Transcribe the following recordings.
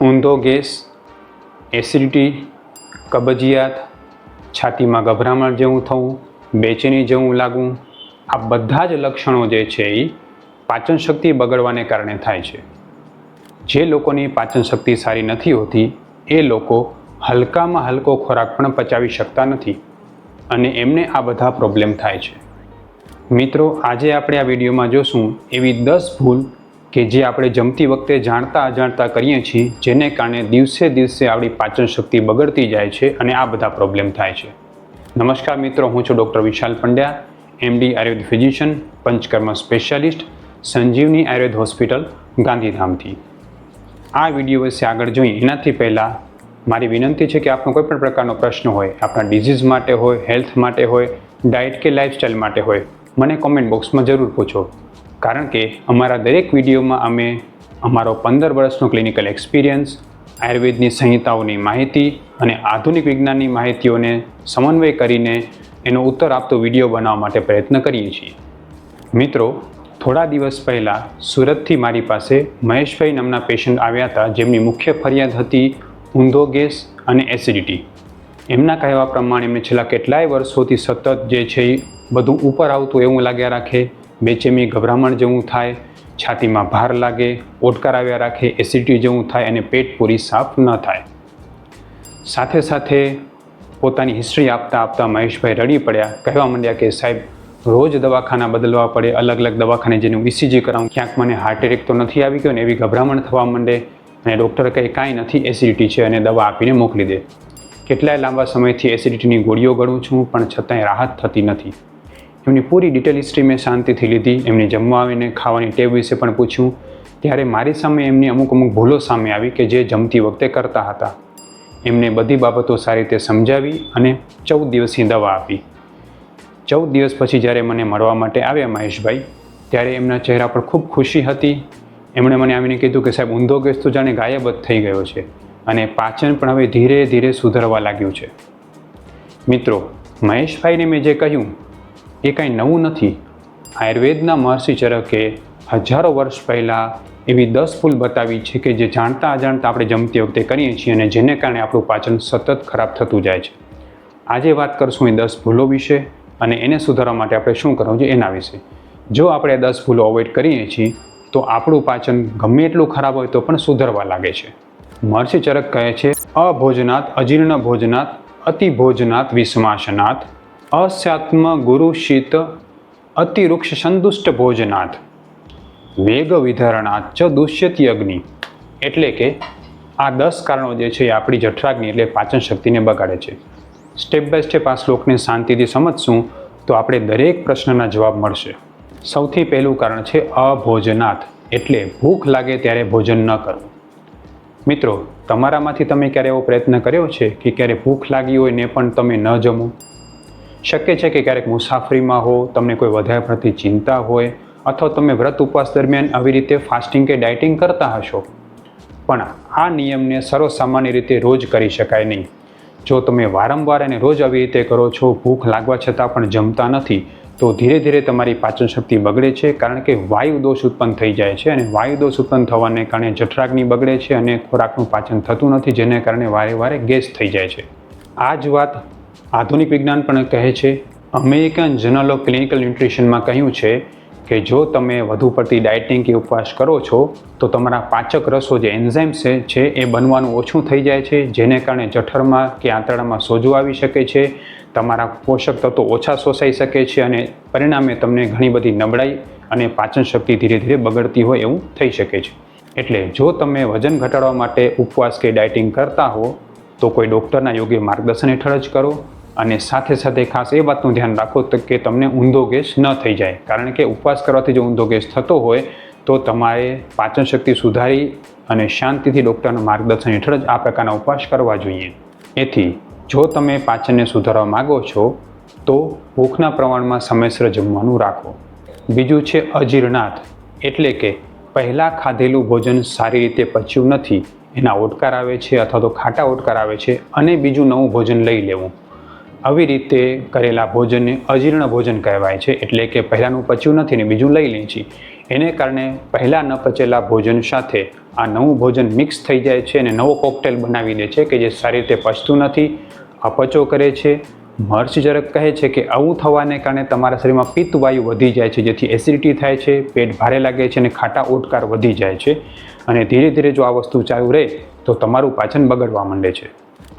ઊંધો gas, acidity, કબજિયાત, છાતીમાં ગભરામણ જેવું થવું, બેચેની જેવું લાગવું, આ બધા જ લક્ષણો જે છે એ પાચન શક્તિ બગડવાને કારણે થાય છે. જે લોકોની પાચન શક્તિ સારી નથી હોતી, એ લોકો હલકામાં હલકો ખોરાક પણ પચાવી શકતા નથી અને એમને આ બધા પ્રોબ્લેમ થાય છે. મિત્રો, આજે આપણે આ વિડીયોમાં જોશું એવી દસ ભૂલ કે જે આપણે જમતી વખતે જાણતા અજાણતા કરીએ છીએ, જેને કારણે દિવસે દિવસે આપણી પાચન શક્તિ બગડતી જાય છે અને આ બધા પ્રોબ્લેમ થાય છે. નમસ્કાર મિત્રો, હું છું doctor Vishal Pandya MD Ayurveda physician, Panchakarma specialist, Sanjeevani Ayurveda hospital, ગાંધીધામથી. આ વીડિયો વિશે આગળ જોઈએ. એનાથી પહેલાં મારી વિનંતી છે કે આપનો કોઈ પણ પ્રકારનો પ્રશ્ન હોય આપણા ડિઝીઝ માટે હોય હેલ્થ માટે હોય ડાયટ કે લાઇફસ્ટાઇલ માટે હોય, મને કોમેન્ટ બોક્સમાં જરૂર પૂછો. કારણ કે અમારા દરેક વિડીયોમાં અમે અમારો પંદર વર્ષનો ક્લિનિકલ એક્સપિરિયન્સ આયુર્વેદની સંહિતાઓની માહિતી અને આધુનિક વિજ્ઞાનની માહિતીઓને સમન્વય કરીને એનો ઉત્તર આપતો વીડિયો બનાવવા માટે પ્રયત્ન કરીએ છીએ. મિત્રો, થોડા દિવસ પહેલાં સુરતથી મારી પાસે મહેશભાઈ નામના પેશન્ટ આવ્યા હતા, જેમની મુખ્ય ફરિયાદ હતી ઊંધો ગેસ અને એસિડિટી એમના કહેવા પ્રમાણે એમને છેલ્લા કેટલાય વર્ષોથી સતત જે છે એ બધું ઉપર આવતું એવું લાગ્યા રાખે બેચેમી ગભરામણ જેવું થાય, છાતીમાં ભાર લાગે ઓટકાર આવ્યા રાખે, એસિડિટી જેવું થાય અને પેટ પૂરી સાફ ન થાય. સાથે સાથે પોતાની હિસ્ટ્રી આપતા આપતા મહેશભાઈ રડી પડ્યા. કહેવા માંડ્યા કે, સાહેબ, રોજ દવાખાના બદલવા પડે, અલગ અલગ દવાખાને જેનું ઇસીજી કરાવું. ક્યાંક મને હાર્ટ એટેક તો નથી આવી ગયો ને એવી ગભરામણ થવા માંડે અને ડૉક્ટર કહે, કાંઈ નથી એસિડિટી છે અને દવા આપીને મોકલી દે. કેટલાય લાંબા સમયથી એસિડિટીની ગોળીઓ ગણું છું, પણ છતાંય રાહત થતી નથી. એમની પૂરી ડિટેલ હિસ્ટ્રી મેં શાંતિથી લીધી, એમને જમવા આવીને ખાવાની ટેવ વિશે પણ પૂછ્યું. ત્યારે મારી સામે એમની અમુક અમુક ભૂલો સામે આવી કે જે જમતી વખતે કરતા હતા. એમને બધી બાબતો સારી રીતે સમજાવી અને ચૌદ દિવસની દવા આપી. ચૌદ દિવસ પછી જ્યારે મને મળવા માટે આવ્યા મહેશભાઈ, ત્યારે એમના ચહેરા પર ખૂબ ખુશી હતી. એમણે મને આવીને કીધું કે સાહેબ, ઊંધો ગેસ તો જાણે ગાયબ જ થઈ ગયો છે અને પાચન પણ હવે ધીરે ધીરે સુધરવા લાગ્યું છે. મિત્રો, મહેશભાઈને મેં જે કહ્યું એ કાંઈ નવું નથી. આયુર્વેદના મહર્ષિ ચરકે હજારો વર્ષ પહેલાં એવી દસ ભૂલ બતાવી છે કે જે જાણતા અજાણતા આપણે જમતી વખતે કરીએ છીએ અને જેને કારણે આપણું પાચન સતત ખરાબ થતું જાય છે. આજે વાત કરશું એ દસ ભૂલો વિશે અને એને સુધારવા માટે આપણે શું કરવું જોઈએ એના વિશે. જો આપણે દસ ભૂલો અવોઇડ કરીએ છીએ, તો આપણું પાચન ગમે એટલું ખરાબ હોય તો પણ સુધરવા લાગે છે. મહર્ષિ ચરક કહે છે અભોજનાથ અજીર્ણ ભોજનાથ અતિભોજનાથ વિસ્માશનાત અસ્યાત્મ ગુરુ શીત અતિવૃક્ષ સંતુષ્ટ ભોજનાથ. વેગ વિધરણાત ચ દુષ્યતિ અગ્નિ. એટલે કે આ દસ કારણો જે છે એ આપણી જઠરાગ્નિ એટલે પાચન શક્તિને બગાડે છે. સ્ટેપ બાય સ્ટેપ આ શ્લોકને શાંતિથી સમજશું તો આપણે દરેક પ્રશ્નના જવાબ મળશે. સૌથી પહેલું કારણ છે અભોજનાથ. એટલે ભૂખ લાગે ત્યારે ભોજન ન કરવું મિત્રો, તમારામાંથી તમે ક્યારે એવો પ્રયત્ન કર્યો છે કે ક્યારે ભૂખ લાગી હોય ને પણ તમે ન જમો? શક્ય છે કે ક્યારેક મુસાફરીમાં હો, તમને કોઈ વધારે પડતી ચિંતા હોય, અથવા તમે વ્રત ઉપવાસ દરમિયાન આવી રીતે ફાસ્ટિંગ કે ડાયટિંગ કરતા હશો. પણ આ નિયમને સર્વસામાન્ય રીતે રોજ કરી શકાય નહીં. જો તમે વારંવાર અને રોજ આવી રીતે કરો છો, ભૂખ લાગવા છતાં પણ જમતા નથી, તો ધીરે ધીરે તમારી પાચન શક્તિ બગડે છે, કારણ કે વાયુ દોષ ઉત્પન્ન થઈ જાય છે અને વાયુ દોષ ઉત્પન્ન થવાને કારણે જઠરાગ્નિ બગડે છે અને ખોરાકનું પાચન થતું નથી, જેને કારણે વારે વારે ગેસ થઈ જાય છે. આ જ વાત આધુનિક વિજ્ઞાન પણ કહે છે, અમેરિકન જર્નલ ઓફ ક્લિનિકલ ન્યુટ્રિશનમાં કહ્યું છે કે જો તમે વધુ પડતી ડાયટિંગ કે ઉપવાસ કરો છો, તો તમારા પાચક રસો જે એન્ઝાઇમ્સ છે એ બનવાનું ઓછું થઈ જાય છે, જેને કારણે જઠરમાં કે આંતરડામાં સોજો આવી શકે છે, તમારા પોષક તત્વો ઓછા શોષાઈ શકે છે અને પરિણામે તમને ઘણી બધી નબળાઈ અને પાચન શક્તિ ધીરે ધીરે બગડતી હોય એવું થઈ શકે છે. એટલે જો તમે વજન ઘટાડવા માટે ઉપવાસ કે ડાયટિંગ કરતા હો તો કોઈ ડૉક્ટરના યોગ્ય માર્ગદર્શન હેઠળ જ કરો અને સાથે સાથે ખાસ એ વાતનું ધ્યાન રાખો કે તમને ઊંધો ગેસ ન થઈ જાય. કારણ કે ઉપવાસ કરવાથી જો ઊંધો ગેસ થતો હોય તો તમારે પાચન શક્તિ સુધારી અને શાંતિથી ડૉક્ટરના માર્ગદર્શન હેઠળ જ આ પ્રકારના ઉપવાસ કરવા જોઈએ. એથી જો તમે પાચનને સુધારવા માગો છો, તો ભૂખના પ્રમાણમાં સમયસર જમવાનું રાખો. બીજું છે અજીર્ણાથ એટલે કે પહેલાં ખાધેલું ભોજન સારી રીતે પચ્યું નથી. એના ઓટકાર આવે છે અથવા તો ખાટા ઓટકાર આવે છે અને બીજું નવું ભોજન લઈ લેવું. આવી રીતે કરેલા ભોજનને અજીર્ણ ભોજન કહેવાય છે એટલે કે પહેલાંનું પચ્યું નથી ને બીજું લઈ લે છે. એને કારણે પહેલાં ન પચેલા ભોજન સાથે આ નવું ભોજન મિક્સ થઈ જાય છે અને નવો કોકટેલ બનાવી દે છે કે જે સારી રીતે પચતું નથી, અપચો કરે છે. મહર્ષિ ચરક કહે છે કે આવું થવાને કારણે તમારા શરીરમાં પિત્ત વાયુ વધી જાય છે, જેથી એસિડિટી થાય છે, પેટ ભારે લાગે છે અને ખાટા ઓટકાર વધી જાય છે. અને ધીરે ધીરે જો આ વસ્તુ ચાલુ રહે, તો તમારું પાચન બગડવા માંડે છે.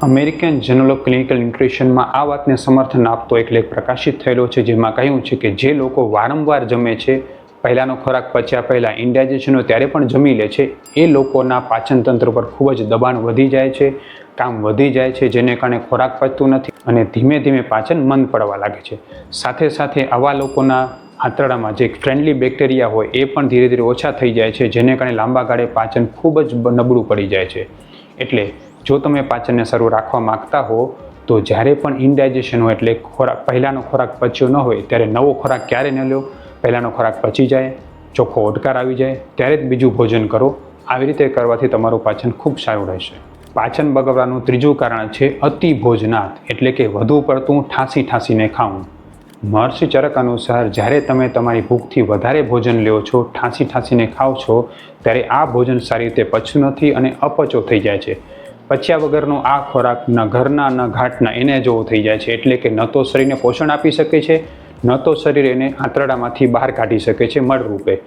અમેરિકન જર્નલ ઓફ ક્લિનિકલ ન્યુટ્રિશનમાં આ વાતને સમર્થન આપતો એક લેખ પ્રકાશિત થયેલો છે, જેમાં કહ્યું છે કે જે લોકો વારંવાર જમે છે, પહેલાંનો ખોરાક પચ્યા પહેલાં ઇન્ડાઇજેશનો ત્યારે પણ જમી લે છે, એ લોકોના પાચન તંત્ર પર ખૂબ જ દબાણ વધી જાય છે, કામ વધી જાય છે, જેને કારણે ખોરાક પચતું નથી અને ધીમે ધીમે પાચન મંદ પડવા લાગે છે. સાથે સાથે આવા લોકોના આંતરડામાં જે ફ્રેન્ડલી બેક્ટેરિયા હોય એ પણ ધીરે ધીરે ઓછા થઈ જાય છે, જેને કારણે લાંબા ગાળે પાચન ખૂબ જ નબળું પડી જાય છે. એટલે જો તમે પાચનને શરૂ રાખવા માગતા હો, તો જ્યારે પણ ઇનડાઇજેશન હોય એટલે ખોરાક, પહેલાંનો ખોરાક પચ્યો ન હોય, ત્યારે નવો ખોરાક ક્યારે ન લો પહેલાંનો ખોરાક પચી જાય, ચોખ્ખો ઓડકાર આવી જાય, ત્યારે જ બીજું ભોજન કરો. આવી રીતે કરવાથી તમારું પાચન ખૂબ સારું રહેશે. પાચન બગડવાનું ત્રીજું કારણ છે અતિ ભોજનાથ એટલે કે વધુ પડતું ઠાંસી ઠાંસીને ખાવું. મહર્ષિ ચરક અનુસાર જ્યારે તમે તમારી ભૂખથી વધારે ભોજન લ્યો છો, ઠાંસી ઠાંસીને ખાઓ છો, ત્યારે આ ભોજન સારી રીતે પચતું નથી અને અપચો થઈ જાય છે. પચ્યા વગરનો આ ખોરાક ન ઘરના, ન ઘાટના, એને જેવો થઈ જાય છે. એટલે કે ન તો શરીરને પોષણ આપી શકે છે, ન તો શરીર એને આંતરડામાંથી બહાર કાઢી શકે છે મળ રૂપે.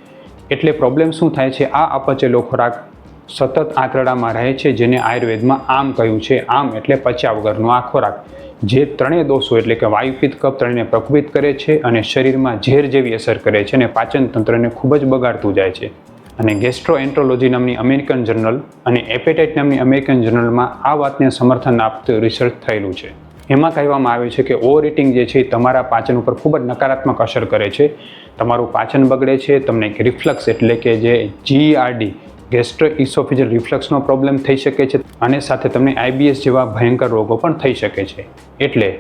એટલે પ્રોબ્લેમ શું થાય છે? આ અપચેલો ખોરાક સતત આંતરડામાં રહે છે, જેને આયુર્વેદમાં આમ કહ્યું છે. આમ એટલે પચ્યા વગરનો આ ખોરાક જે ત્રણેય દોષો એટલે કે વાયુપિત કપ ત્રણેયને પ્રકોપિત કરે છે અને શરીરમાં ઝેર જેવી અસર કરે છે અને પાચન તંત્રને ખૂબ જ બગાડતું જાય છે. અને ગેસ્ટ્રોએન્ટ્રોલોજી નામની અમેરિકન જર્નલ અને એપેટાઇટ નામની અમેરિકન જર્નલમાં આ વાતને સમર્થન આપતું રિસર્ચ થયેલું છે. એમાં કહેવામાં આવે છે કે ઓવર ઇટિંગ જે છે તમારા પાચન ઉપર ખૂબ જ નકારાત્મક અસર કરે છે. તમારું પાચન બગડે છે, તમને રિફ્લક્સ એટલે કે જે જીઆરડી ગેસ્ટ્રો ઇસોફિજલ રિફ્લક્સનો પ્રોબ્લેમ થઈ શકે છે અને સાથે તમને આઈબીએસ જેવા ભયંકર રોગો પણ થઈ શકે છે. એટલે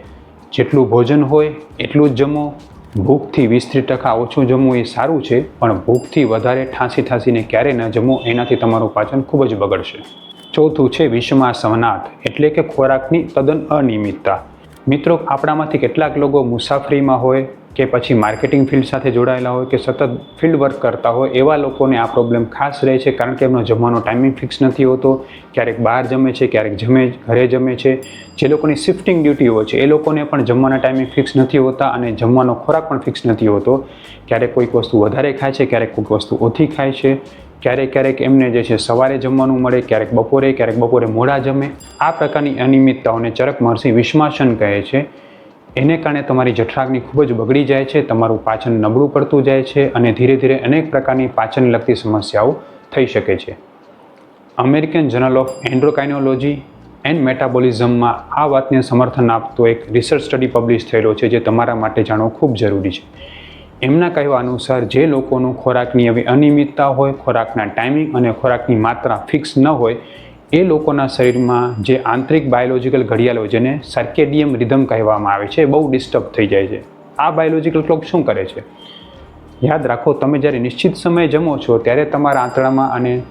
જેટલું ભોજન હોય, એટલું જ જમો. ભૂખથી વીસ ત્રીસ ટકા ઓછું જમવું એ સારું છે, પણ ભૂખથી વધારે ઠાંસી ઠાંસીને ક્યારે ન જમો એનાથી તમારું પાચન ખૂબ જ બગડશે. ચોથું છે વિષમા સવનાથ એટલે કે ખોરાકની તદ્દન અનિયમિતતા. મિત્રો, આપણામાંથી કેટલાક લોકો મુસાફરીમાં હોય કે પછી માર્કેટિંગ ફિલ્ડ સાથે જોડાયેલા હોય કે સતત ફિલ્ડ વર્ક કરતા હોય, એવા લોકોને આ પ્રોબ્લેમ ખાસ રહે છે, કારણ કે એમનો જમવાનો ટાઈમિંગ ફિક્સ નથી હોતો. ક્યારેક બહાર જમે છે, ક્યારેક જમે, ઘરે જમે છે. જે લોકોની શિફ્ટિંગ ડ્યુટી હોય છે, એ લોકોને પણ જમવાના ટાઈમિંગ ફિક્સ નથી હોતા અને જમવાનો ખોરાક પણ ફિક્સ નથી હોતો. ક્યારેક કોઈક વસ્તુ વધારે ખાય છે, ક્યારેક કોઈક વસ્તુ ઓછી ખાય છે. ક્યારેક ક્યારેક એમને જે છે સવારે જમવાનું મળે, ક્યારેક બપોરે ક્યારેક બપોરે મોડા જમે. આ પ્રકારની અનિયમિતતાઓને ચરક મહર્ષિ વિશ્માસન કહે છે. એને કારણે તમારી જઠરાગ્નિ ખૂબ જ બગડી જાય છે, તમારું પાચન નબળું પડતું જાય છે અને ધીરે ધીરે અનેક પ્રકારની પાચન લગતી સમસ્યાઓ થઈ શકે છે. American journal of endocrinology and મેટાબોલિઝમમાં આ વાતને સમર્થન આપતો એક રિસર્ચ સ્ટડી પબ્લિશ થયેલો છે જે તમારા માટે જાણવું ખૂબ જરૂરી છે. એમના કહેવા અનુસાર જે લોકોનું ખોરાકની હવે અનિયમિતતા હોય, ખોરાકના ટાઈમિંગ અને ખોરાકની માત્રા ફિક્સ ન હોય એ લોકોના શરીરમાં જે આંતરિક બાયોલોજિકલ ઘડિયાળ હોય, જેને સર્કેડિયમ રિધમ કહેવામાં આવે છે બહુ ડિસ્ટર્બ થઈ જાય છે. આ બાયોલોજીકલ ક્લોક શું કરે છે? યાદ રાખો, તમે જ્યારે નિશ્ચિત સમયે જમો છો, ત્યારે તમારા આંતરડામાં અને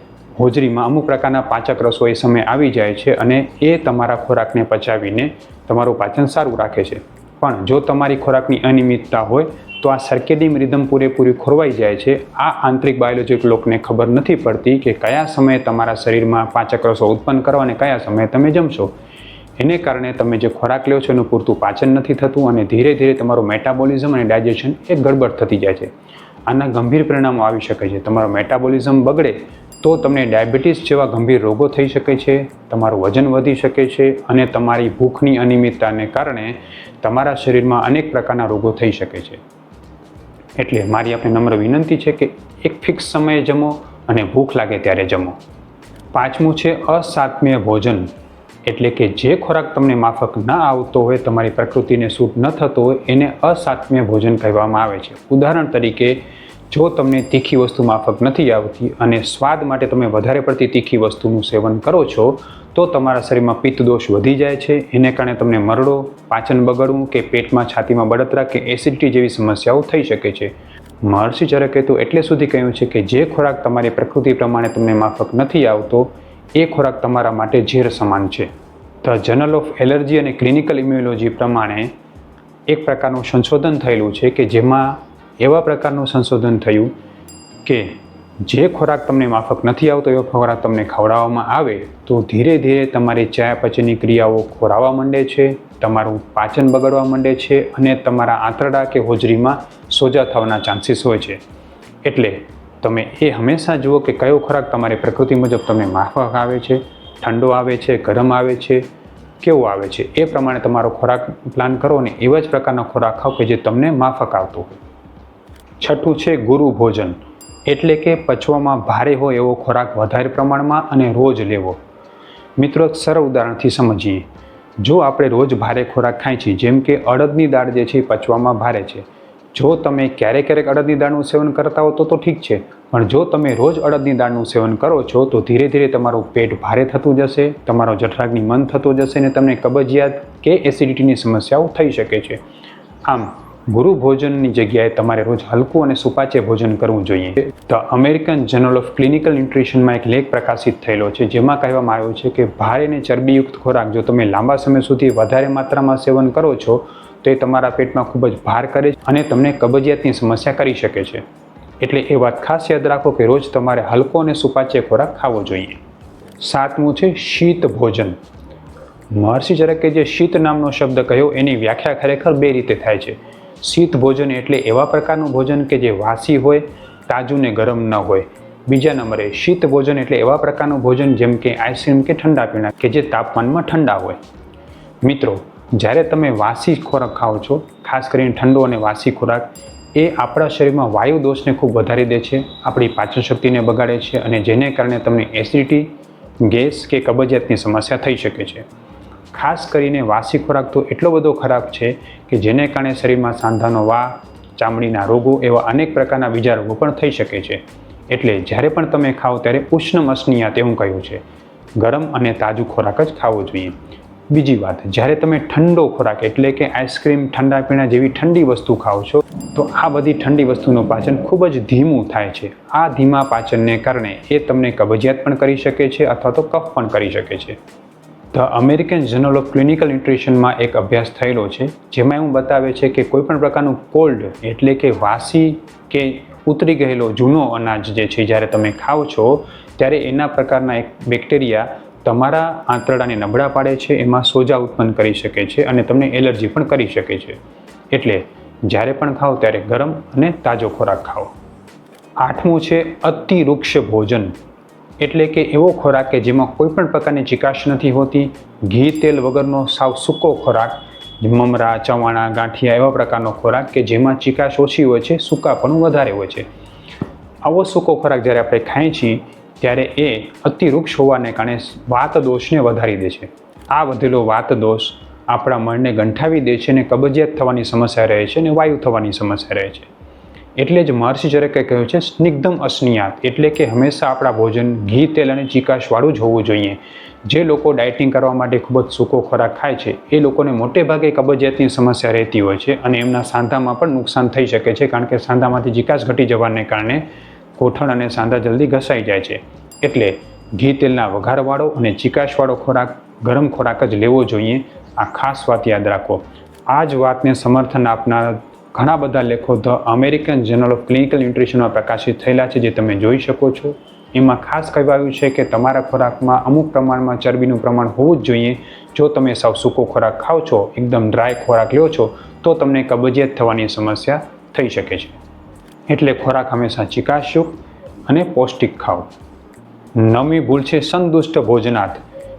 હોજરીમાં અમુક પ્રકારના પાચક રસો એ સમય આવી જાય છે અને એ તમારા ખોરાકને પચાવીને તમારું પાચન સારું રાખે છે. પણ જો તમારી ખોરાકની અનિયમિતતા હોય તો આ સર્કેડિયમ રિધમ પૂરેપૂરી ખોરવાઈ જાય છે. આ આંતરિક બાયોલોજીક લોકને ખબર નથી પડતી કે કયા સમયે તમારા શરીરમાં પાચક રસો ઉત્પન્ન કરવા અને કયા સમયે તમે જમશો. એને કારણે તમે જે ખોરાક લ્યો છો એનું પૂરતું પાચન નથી થતું અને ધીરે ધીરે તમારું મેટાબોલિઝમ અને ડાયજેશન એ ગડબડ થતી જાય છે. આના ગંભીર પરિણામો આવી શકે છે. તમારો મેટાબોલિઝમ બગડે તો તમને ડાયાબિટીસ જેવા ગંભીર રોગો થઈ શકે છે, તમારું વજન વધી શકે છે અને તમારી ભૂખની અનિયમિતતાને કારણે તમારા શરીરમાં અનેક પ્રકારના રોગો થઈ શકે છે. એટલે મારી આપણે નમ્ર વિનંતી છે કે એક ફિક્સ સમયે જમો અને ભૂખ લાગે ત્યારે જમો. પાંચમું છે અસાત્મ્ય ભોજન. એટલે કે જે ખોરાક તમને માફક ન આવતો હોય, તમારી પ્રકૃતિને સૂટ ન થતો હોય, એને અસાત્મ્ય ભોજન કહેવામાં આવે છે. ઉદાહરણ તરીકે જો તમને તીખી વસ્તુ માફક નથી આવતી અને સ્વાદ માટે તમે વધારે પડતી તીખી વસ્તુનું સેવન કરો છો, તો તમારા શરીરમાં પિત્ત દોષ વધી જાય છે. એને કારણે તમને મરડો, પાચન બગડવું કે પેટમાં છાતીમાં બળતરા કે એસિડિટી જેવી સમસ્યાઓ થઈ શકે છે. મહર્ષિ ચરકે એટલે સુધી કહ્યું છે કે જે ખોરાક તમારી પ્રકૃતિ પ્રમાણે તમને માફક નથી આવતો, એ ખોરાક તમારા માટે ઝેર સમાન છે. ધ જર્નલ ઓફ એલર્જી અને ક્લિનિકલ ઇમ્યુનોલોજી પ્રમાણે એક પ્રકારનું સંશોધન થયેલું છે કે જેમાં એવા પ્રકારનું સંશોધન થયું કે જે ખોરાક તમને માફક નથી આવતો, એવો ખોરાક તમને ખવડાવવામાં આવે, તો ધીરે ધીરે તમારી ચયાપચયની ક્રિયાઓ ખોરાવા માંડે છે, તમારું પાચન બગડવા માંડે છે અને તમારા આંતરડા કે હોજરીમાં સોજા થવાના ચાન્સીસ હોય છે. એટલે તમે એ હંમેશા જુઓ કે કયો ખોરાક તમારી પ્રકૃતિ મુજબ તમને માફક આવે છે, ઠંડો આવે છે, ગરમ આવે છે, કેવો આવે છે, એ પ્રમાણે તમારો ખોરાક પ્લાન કરો અને એવા જ પ્રકારનો ખોરાક ખાઓ કે જે તમને માફક આવતો હોય. છઠ્ઠું છે ગુરુ ભોજન. એટલે કે પચવામાં ભારે હોય એવો ખોરાક વધારે પ્રમાણમાં અને રોજ લેવો. મિત્રો સરળ ઉદાહરણથી સમજીએ. જો આપણે રોજ ભારે ખોરાક ખાઈએ છીએ, જેમ કે અડદની દાળ જે છે એ પચવામાં ભારે છે. જો તમે ક્યારેક ક્યારેક અડદની દાળનું સેવન કરતા હો તો તો ઠીક છે. પણ જો તમે રોજ અડદની દાળનું સેવન કરો છો તો ધીરે ધીરે તમારું પેટ ભારે થતું જશે, તમારો જઠરાગ્નિ મન થતો જશે અને તમને કબજિયાત કે એસિડિટીની સમસ્યાઓ થઈ શકે છે. આમ ગુરુ ભોજનની જગ્યાએ તમારે રોજ હલકું અને સુપાચે ભોજન કરવું જોઈએ. The American journal of clinical ન્યુટ્રિશનમાં એક લેખ પ્રકાશિત થયેલો છે, જેમાં કહેવામાં આવ્યું છે કે ભારે અને ચરબીયુક્ત ખોરાક જો તમે લાંબા સમય સુધી વધારે માત્રામાં સેવન કરો છો, તો એ તમારા પેટમાં ખૂબ જ ભાર કરે છે અને તમને કબજિયાતની સમસ્યા કરી શકે છે. એટલે એ વાત ખાસ યાદ રાખો કે રોજ તમારે હલકો અને સુપાચે ખોરાક ખાવો જોઈએ. સાતમું છે શીત ભોજન. મહર્ષિ ચરકે જે શીત નામનો શબ્દ કહ્યો, એની વ્યાખ્યા ખરેખર બે રીતે થાય છે. શીત ભોજન એટલે એવા પ્રકારનું ભોજન કે જે વાસી હોય તાજું ને ગરમ ન હોય. બીજા નંબરે, શીત ભોજન એટલે એવા પ્રકારનું ભોજન જેમ કે આઈસ્ક્રીમ કે ઠંડા પીણા કે જે તાપમાનમાં ઠંડા હોય. મિત્રો, જ્યારે તમે વાસી ખોરાક ખાઓ છો, ખાસ કરીને ઠંડો અને વાસી ખોરાક, એ આપણા શરીરમાં વાયુ દોષને ખૂબ વધારી દે છે, આપણી પાચન શક્તિને બગાડે છે અને જેને કારણે તમને એસિડિટી, ગેસ કે કબજિયાતની સમસ્યા થઈ શકે છે. ખાસ કરીને વાસી ખોરાક તો એટલો બધો ખરાબ છે કે જેને કારણે શરીરમાં સાંધાનો વા ચામડીના રોગો એવા અનેક પ્રકારના બીજા રોગો પણ થઈ શકે છે. એટલે જ્યારે પણ તમે ખાઓ ત્યારે ઉષ્ણ મસનીયા તેવું કહ્યું છે. ગરમ અને તાજું ખોરાક જ ખાવો જોઈએ. બીજી વાત, જ્યારે તમે ઠંડો ખોરાક એટલે કે આઈસ્ક્રીમ, ઠંડા પીણા જેવી ઠંડી વસ્તુ ખાઓ છો, તો આ બધી ઠંડી વસ્તુનું પાચન ખૂબ જ ધીમું થાય છે. આ ધીમા પાચનને કારણે એ તમને કબજિયાત પણ કરી શકે છે અથવા તો કફ પણ કરી શકે છે. The American journal of clinical ન્યુટ્રિશનમાં એક અભ્યાસ થયેલો છે, જેમાં એવું બતાવે છે કે કોઈપણ પ્રકારનું કોલ્ડ એટલે કે વાસી કે ઉતરી ગયેલો જૂનો અનાજ જે છે, જ્યારે તમે ખાઓ છો, ત્યારે એના પ્રકારના એક બેક્ટેરિયા તમારા આંતરડાને નબળા પાડે છે, એમાં સોજા ઉત્પન્ન કરી શકે છે અને તમને એલર્જી પણ કરી શકે છે. એટલે જ્યારે પણ ખાઓ ત્યારે ગરમ અને તાજો ખોરાક ખાઓ. આઠમું છે અતિ વૃક્ષ ભોજન. એટલે કે એવો ખોરાક કે જેમાં કોઈ પણ પ્રકારની ચિકાશ નથી હોતી. ઘી, તેલ વગરનો સાવ સૂકો ખોરાક, મમરા, ચવાણા, ગાંઠિયા એવા પ્રકારનો ખોરાક કે જેમાં ચિકાશ ઓછી હોય છે સૂકાપણું વધારે હોય છે. આવો સૂકો ખોરાક જ્યારે આપણે ખાઈએ છીએ, ત્યારે એ અતિવૃક્ષ હોવાને કારણે વાત દોષને વધારી દે છે. આ વધેલો વાત દોષ આપણા મનને ગંઠાવી દે છે અને કબજિયાત થવાની સમસ્યા રહે છે અને વાયુ થવાની સમસ્યા રહે છે. એટલે જ મહર્ષિ ચરકે કહ્યું છે, સ્નિગ્ધમ અસ્નિયાત એટલે કે હંમેશા આપણા ભોજન, ઘી, તેલ અને ચિકાશવાળું જ હોવું જોઈએ. જે લોકો ડાયટિંગ કરવા માટે ખૂબ જ સૂકો ખોરાક ખાય છે, એ લોકોને મોટે ભાગે કબજિયાતની સમસ્યા રહેતી હોય છે અને એમના સાંધામાં પણ નુકસાન થઈ શકે છે, કારણ કે સાંધામાંથી ચિકાશ ઘટી જવાને કારણે કોઠણ અને સાંધા જલ્દી ઘસાઈ જાય છે. એટલે ઘી, તેલના વઘારવાળો અને ચિકાશવાળો ખોરાક, ગરમ ખોરાક જ લેવો જોઈએ. આ ખાસ વાત યાદ રાખો. આ જ વાતને સમર્થન આપનાર ઘણા બધા લેખો the American journal of clinical ન્યુટ્રિશનમાં પ્રકાશિત થયેલા છે જે તમે જોઈ શકો છો. એમાં ખાસ કહેવાયું છે કે તમારા ખોરાકમાં અમુક પ્રમાણમાં ચરબીનું પ્રમાણ હોવું જ જોઈએ. જો તમે સાવ સૂકો ખોરાક ખાઓ છો, એકદમ ડ્રાય ખોરાક લ્યો છો, તો તમને કબજિયાત થવાની સમસ્યા થઈ શકે છે. એટલે ખોરાક હંમેશા ચિકાશયુક્ત અને પૌષ્ટિક ખાઓ. નવમી ભૂલ છે સંતુષ્ટ ભોજનાર્થ,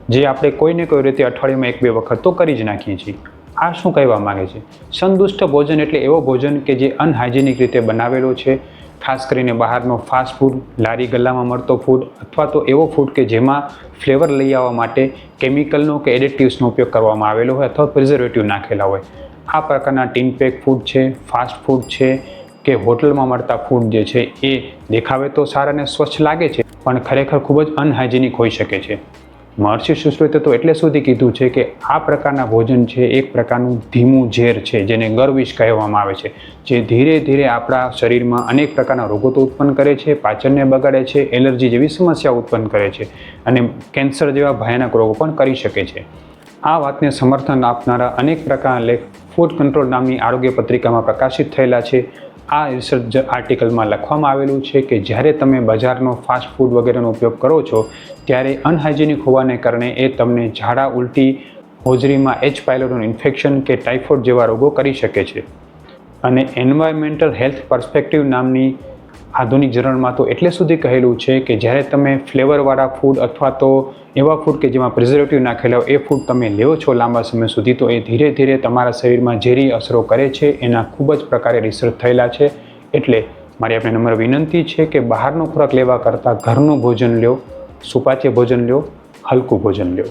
જે આપણે કોઈને કોઈ રીતે અઠવાડિયામાં એક બે વખત તો કરી જ નાખીએ છીએ. આ શું કહેવા માગે છે? સંતુષ્ટ ભોજન એટલે એવો ભોજન કે જે અનહાઇજેનિક રીતે બનાવેલો છે. ખાસ કરીને બહારનો ફાસ્ટ ફૂડ લારી ગલ્લામાં મળતો ફૂડ અથવા તો એવો ફૂડ કે જેમાં ફ્લેવર લઈ આવવા માટે કેમિકલનો કે એડિટિવ્સનો ઉપયોગ કરવામાં આવેલો હોય અથવા પ્રિઝર્વેટિવ નાખેલા હોય. આ પ્રકારના ટીન પેક ફૂડ છે ફાસ્ટ ફૂડ છે કે હોટલમાં મળતા ફૂડ જે છે એ દેખાવે તો સારા અને સ્વચ્છ લાગે છે, પણ ખરેખર ખૂબ જ અનહાઇજેનિક હોઈ શકે છે. મહર્ષિ સુશ્રુતે તો એટલે સુધી કીધું છે કે આ પ્રકારના ભોજન છે એક પ્રકારનું ધીમું ઝેર છે, જેને ગર્વિશ કહેવામાં આવે છે, જે ધીરે ધીરે આપણા શરીરમાં અનેક પ્રકારના રોગો તો ઉત્પન્ન કરે છે, પાચનને બગાડે છે, એલર્જી જેવી સમસ્યા ઉત્પન્ન કરે છે અને કેન્સર જેવા ભયાનક રોગો પણ કરી શકે છે. આ વાતને સમર્થન આપનારા અનેક પ્રકારના લેખ ફૂડ કંટ્રોલ નામની આરોગ્ય પત્રિકામાં પ્રકાશિત થયેલા છે. આ રિસર્ચ આર્ટિકલમાં લખવામાં આવેલું છે કે જ્યારે તમે બજારનો ફાસ્ટ ફૂડ વગેરેનો ઉપયોગ કરો છો, ત્યારે અનહાઇજેનિક હોવાને કારણે એ તમને ઝાડા, ઉલટી, હોજરીમાં એચ પાયલોરનું ઇન્ફેક્શન કે ટાઇફોઇડ જેવા રોગો કરી શકે છે. અને એન્વાયરમેન્ટલ હેલ્થ પર્સ્પેક્ટિવ નામની આધુનિક જરણમાં તો એટલે સુધી કહેલું છે કે જ્યારે તમે ફ્લેવરવાળા ફૂડ અથવા તો એવા ફૂડ કે જેમાં પ્રિઝર્વેટિવ નાખેલા હોય, એ ફૂડ તમે લેવો છો લાંબા સમય સુધી, તો એ ધીરે ધીરે તમારા શરીરમાં ઝેરી અસરો કરે છે. એના ખૂબ જ પ્રકારે રિસર્ચ થયેલા છે. એટલે મારી આપણે નમ્ર વિનંતી છે કે બહારનો ખોરાક લેવા કરતાં ઘરનું ભોજન લ્યો, સુપાચ્ય ભોજન લ્યો, હલકું ભોજન લ્યો.